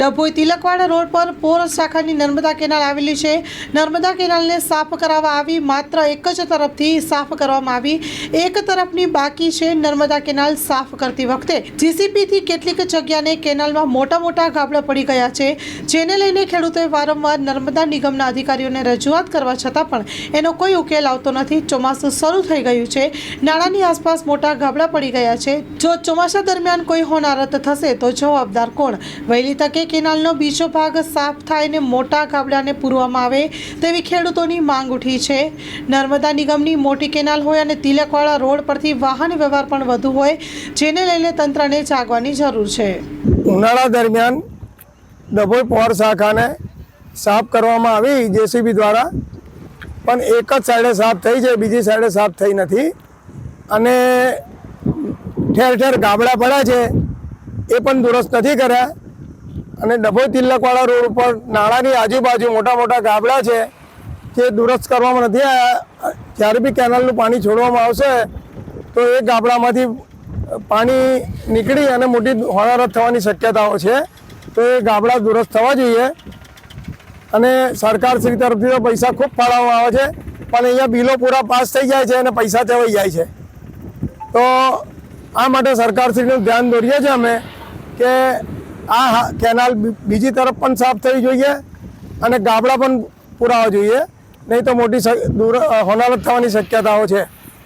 Dabhoi Tilakwada road પર પોર શાખાની Narmada canal આવેલી છે. નર્મદા કેનાલને સાફ કરાવવા આવી માત્ર એક જ તરફથી સાફ કરવામાં આવી. એક તરફની બાકી છે નર્મદા કેનાલ સાફ કરતી વખતે. જીસીપીથી કેટલીક જગ્યાને કેનાલમાં મોટા મોટા ગાબડા પડી ગયા છે. જેને લઈને ખેડૂતોએ વારંવાર નર્મદા નિગમના અધિકારીઓને રજૂઆત કરવા છતાં પણ એનો કોઈ ઉકેલ આવતો નથી. ચોમાસું શરૂ થઈ ગયું છે. નાળાની આસપાસ મોટા ગાબડા પડી ગયા છે. જો ચોમાસા દરમિયાન કોઈ હોનારત થશે તો જવાબદાર કોણ? વહેલી તકે કેનાલનો બીજો ભાગ સાફ થાય ને મોટા ગાબડાને પૂરવામાં આવે તેવી ખેડૂતોની માંગ ઉઠી છે. નર્મદા નિગમની મોટી કેનાલ હોય અને તિલકવાળા રોડ પરથી વાહન વ્યવહાર પણ વધુ હોય, જેને લઈને તંત્રને જાગવાની જરૂર છે. ઉનાળા દરમિયાન ડભોઈ પોર શાખાને સાફ કરવામાં આવી જેસીબી દ્વારા, પણ એક જ સાઈડે સાફ થઈ છે બીજી સાઈડે સાફ થઈ નથી. અને ઠેર ઠેર ગાબડા પડ્યા છે, એ પણ દુરસ્ત નથી કર્યા. અને ડભોઈ તિલકવાળા રોડ ઉપર નાળાની આજુબાજુ મોટા મોટા ગાબડા છે તે દુરસ્ત કરવામાં નથી આવ્યા જ્યારે બી કેનાલનું પાણી છોડવામાં આવશે, તો એ ગાબડામાંથી પાણી નીકળી અને મોટી હોનારત થવાની શક્યતાઓ છે. તો એ ગાબડા દુરસ્ત થવા જોઈએ. અને સરકાર શ્રી તરફથી તો પૈસા ખૂબ ફાળવવામાં આવે છે, પણ અહીંયા બિલો પૂરા પાસ થઈ જાય છે અને પૈસા ચવાઈ જાય છે. તો આ માટે સરકારશ્રીનું ધ્યાન દોરીએ છીએ અમે કે આ કેનાલ બીજી તરફ પણ સાફ થવી જોઈએ અને ગાબડા પણ પુરાવા જોઈએ. નહીં તો મોટી દૂર હોનારત થવાની શક્યતાઓ છે.